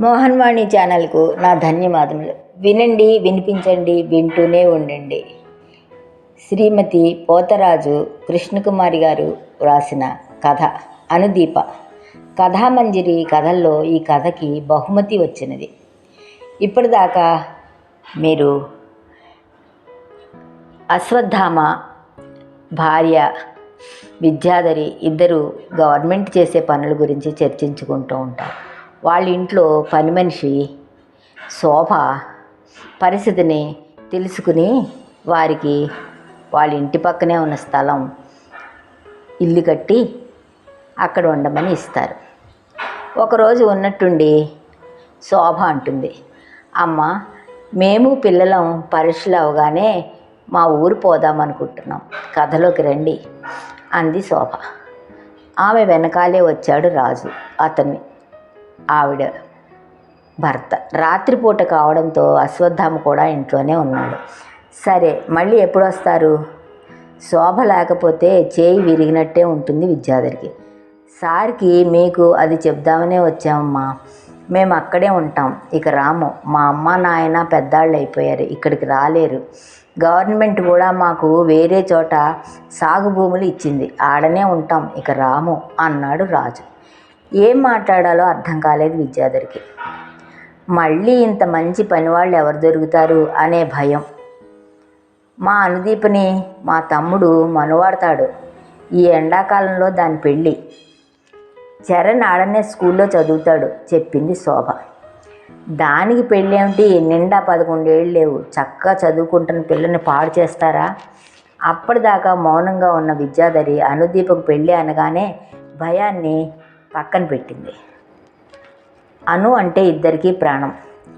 మోహన్వాణి ఛానల్కు నా ధన్యవాదములు. వినండి వినిపించండి వింటూనే ఉండండి. శ్రీమతి పోతరాజు కృష్ణకుమారి గారు వ్రాసిన కథ అనుదీప. కథామంజరి కథల్లో ఈ కథకి బహుమతి వచ్చినది. ఇప్పటిదాకా మీరు అశ్వత్థామ భార్య విద్యాధరి ఇద్దరు గవర్నమెంట్ చేసే పనుల గురించి చర్చించుకుంటూ ఉంటారు. వాళ్ళ ఇంట్లో పని మనిషి శోభ పరిస్థితిని తెలుసుకుని వారికి వాళ్ళ ఇంటి పక్కనే ఉన్న స్థలం ఇల్లు కట్టి అక్కడ ఉండమని ఇస్తారు. ఒకరోజు ఉన్నట్టుండి శోభ అంటుంది అమ్మ మేము పిల్లలం పరీక్షలు అవగానే మా ఊరు పోదాం అనుకుంటున్నాం. కథలోకి రండి అంది శోభ. ఆమె వెనకాలే వచ్చాడు రాజు అతన్ని ఆవిడ భర్త. రాత్రిపూట కావడంతో అశ్వత్థామ కూడా ఇంట్లోనే ఉన్నాడు. సరే మళ్ళీ ఎప్పుడు వస్తారు శోభ లేకపోతే చేయి విరిగినట్టే ఉంటుంది విద్యాధరికి. సార్కి మీకు అది చెప్దామనే వచ్చామమ్మా. మేము అక్కడే ఉంటాం. ఇక రాము మా అమ్మ నాయన పెద్దాళ్ళు అయిపోయారు ఇక్కడికి రాలేరు. గవర్నమెంట్ కూడా మాకు వేరే చోట సాగు భూములు ఇచ్చింది. ఆడనే ఉంటాం. ఇక రాము అన్నాడు రాజు. ఏం మాట్లాడాలో అర్థం కాలేదు విద్యాధరికి. మళ్ళీ ఇంత మంచి పనివాళ్ళు ఎవరు దొరుకుతారు అనే భయం. మా అనుదీపని మా తమ్ముడు మనువాడతాడు. ఈ ఎండాకాలంలో దాని పెళ్ళి. చరణ్ ఆడనే స్కూల్లో చదువుతాడు చెప్పింది శోభ. దానికి పెళ్ళేమిటి? నిండా పదకొండేళ్ళు లేవు. చక్కగా చదువుకుంటున్న పిల్లని పాడు చేస్తారా? అప్పటిదాకా మౌనంగా ఉన్న విద్యాధరి అనుదీపకు పెళ్ళి అనగానే భయాన్ని పక్కన పెట్టింది. అను అంటే ఇద్దరికీ ప్రాణం.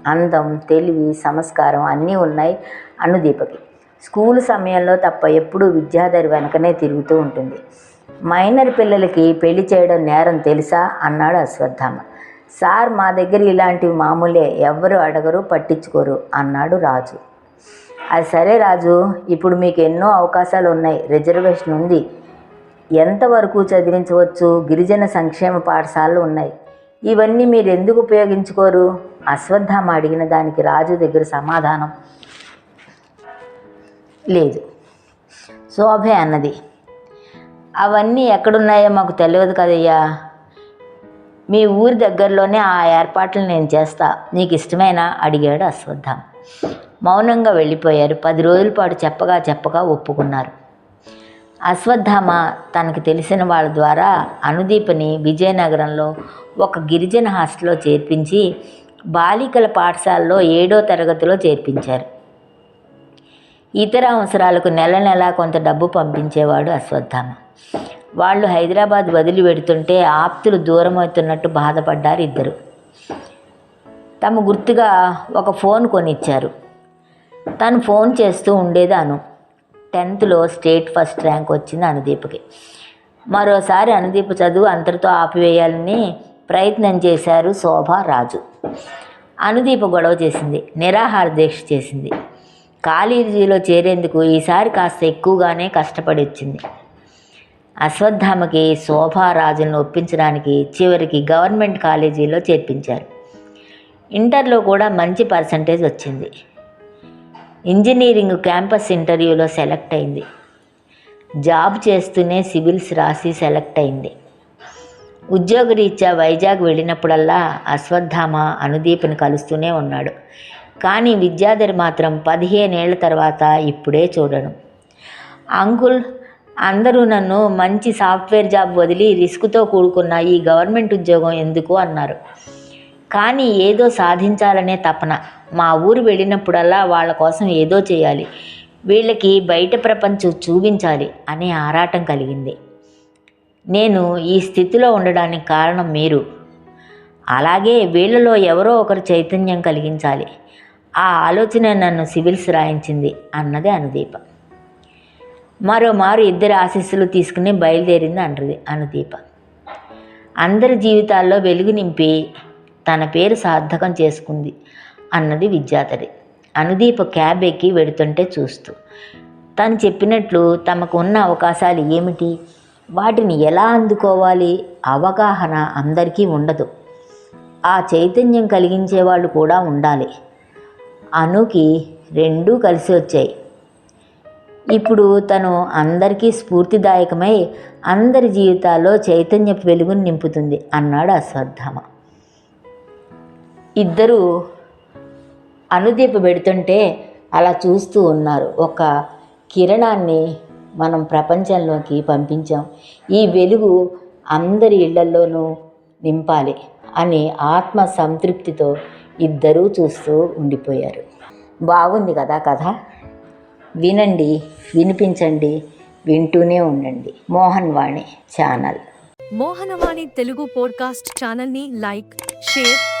అందం తెలివి సంస్కారం అన్నీ ఉన్నాయి అనుదీపకి స్కూల్ సమయంలో తప్ప ఎప్పుడూ విద్యాధరి వెనకనే తిరుగుతూ ఉంటుంది. మైనర్ పిల్లలకి పెళ్ళి చేయడం నేరం తెలుసా? అన్నాడు అశ్వత్థామ. సార్ మా దగ్గర ఇలాంటివి మామూలే. ఎవ్వరు అడగరు పట్టించుకోరు అన్నాడు రాజు. అది సరే రాజు. ఇప్పుడు మీకు ఎన్నో అవకాశాలు ఉన్నాయి. రిజర్వేషన్ ఉంది. ఎంతవరకు చదివించవచ్చు? గిరిజన సంక్షేమ పాఠశాలలు ఉన్నాయి. ఇవన్నీ మీరు ఎందుకు ఉపయోగించుకోరు? అశ్వత్థామ అడిగిన దానికి రాజు దగ్గర సమాధానం లేదు. శోభే అన్నది. అవన్నీ ఎక్కడున్నాయో మాకు తెలియదు కదయ్యా. మీ ఊరి దగ్గరలోనే ఆ ఏర్పాట్లు నేను చేస్తా. నీకు ఇష్టమేనా? అడిగాడు అశ్వత్థామ. మౌనంగా వెళ్ళిపోయారు. పది రోజుల పాటు చెప్పగా చెప్పగా ఒప్పుకున్నారు. అశ్వత్థామ తనకు తెలిసిన వాళ్ళ ద్వారా అనుదీపని విజయనగరంలో ఒక గిరిజన హాస్టల్లో చేర్పించి బాలికల పాఠశాలలో ఏడో తరగతిలో చేర్పించారు. ఇతర అవసరాలకు నెల నెలా కొంత డబ్బు పంపించేవాడు అశ్వత్థామ. వాళ్ళు హైదరాబాద్ వదిలి పెడుతుంటే ఆప్తులు దూరం అవుతున్నట్టు బాధపడ్డారు ఇద్దరు. తమ గుర్తుగా ఒక ఫోన్ కొనిచ్చారు. తను ఫోన్ చేస్తూ ఉండేదాను టెన్త్లో స్టేట్ ఫస్ట్ ర్యాంక్ వచ్చింది అనుదీప్కి. మరోసారి అనుదీప్ చదువు అంతటితో ఆపివేయాలని ప్రయత్నం చేశారు శోభ రాజు. అనుదీప గొడవ చేసింది నిరాహార దీక్ష చేసింది. కాలేజీలో చేరేందుకు ఈసారి కాస్త ఎక్కువగానే కష్టపడి వచ్చింది. అశ్వత్థామకి శోభారాజులను ఒప్పించడానికి చివరికి గవర్నమెంట్ కాలేజీలో చేర్పించారు. ఇంటర్లో కూడా మంచి పర్సంటేజ్ వచ్చింది. ఇంజనీరింగ్ క్యాంపస్ ఇంటర్వ్యూలో సెలెక్ట్ అయింది. జాబ్ చేస్తూనే సివిల్స్ రాసి సెలెక్ట్ అయింది. ఉద్యోగరీత్యా వైజాగ్ వెళ్ళినప్పుడల్లా అశ్వత్థామ అనుదీప్ని కలుస్తూనే ఉన్నాడు. కానీ విద్యాధర్ మాత్రం పదిహేనేళ్ళ తర్వాత ఇప్పుడే చూడడం. అంకుల్ అందరూ నన్ను మంచి సాఫ్ట్వేర్ జాబ్ వదిలి రిస్క్తో కూడుకున్న ఈ గవర్నమెంట్ ఉద్యోగం ఎందుకు అన్నారు. కానీ ఏదో సాధించాలనే తపన. మా ఊరు వెళ్ళినప్పుడల్లా వాళ్ళ కోసం ఏదో చేయాలి. వీళ్ళకి బయట ప్రపంచం చూపించాలి అనే ఆరాటం కలిగింది. నేను ఈ స్థితిలో ఉండడానికి కారణం మీరు. అలాగే వీళ్ళలో ఎవరో ఒకరు చైతన్యం కలిగించాలి. ఆ ఆలోచన నన్ను సివిల్స్ రాయించింది అన్నది అనుదీప. మరోమారు ఇద్దరు ఆశీస్సులు తీసుకుని బయలుదేరింది అంటది అనుదీప. అందరి జీవితాల్లో వెలుగు నింపి తన పేరు సార్థకం చేసుకుంది అన్నది విద్యాధరి. అనుదీప క్యాబ్ ఎక్కి వెడుతుంటే చూస్తూ తను చెప్పినట్లు తమకు ఉన్న అవకాశాలు ఏమిటి? వాటిని ఎలా అందుకోవాలి? అవగాహన అందరికీ ఉండదు. ఆ చైతన్యం కలిగించే వాళ్ళు కూడా ఉండాలి. అనుకి రెండూ కలిసి వచ్చాయి. ఇప్పుడు తను అందరికీ స్ఫూర్తిదాయకమై అందరి జీవితాల్లో చైతన్య వెలుగును నింపుతుంది అన్నాడు అశ్వత్థామ. ఇద్దరు అనుదీప పెడుతుంటే అలా చూస్తూ ఉన్నారు. ఒక కిరణాన్ని మనం ప్రపంచంలోకి పంపించాం. ఈ వెలుగు అందరి ఇళ్ళల్లోనూ నింపాలి అని ఆత్మ సంతృప్తితో ఇద్దరూ చూస్తూ ఉండిపోయారు. బాగుంది కదా కథ? వినండి వినిపించండి వింటూనే ఉండండి. మోహన్ వాణి ఛానల్. మోహనవాణి తెలుగు పోడ్కాస్ట్ ఛానల్ని లైక్ షేర్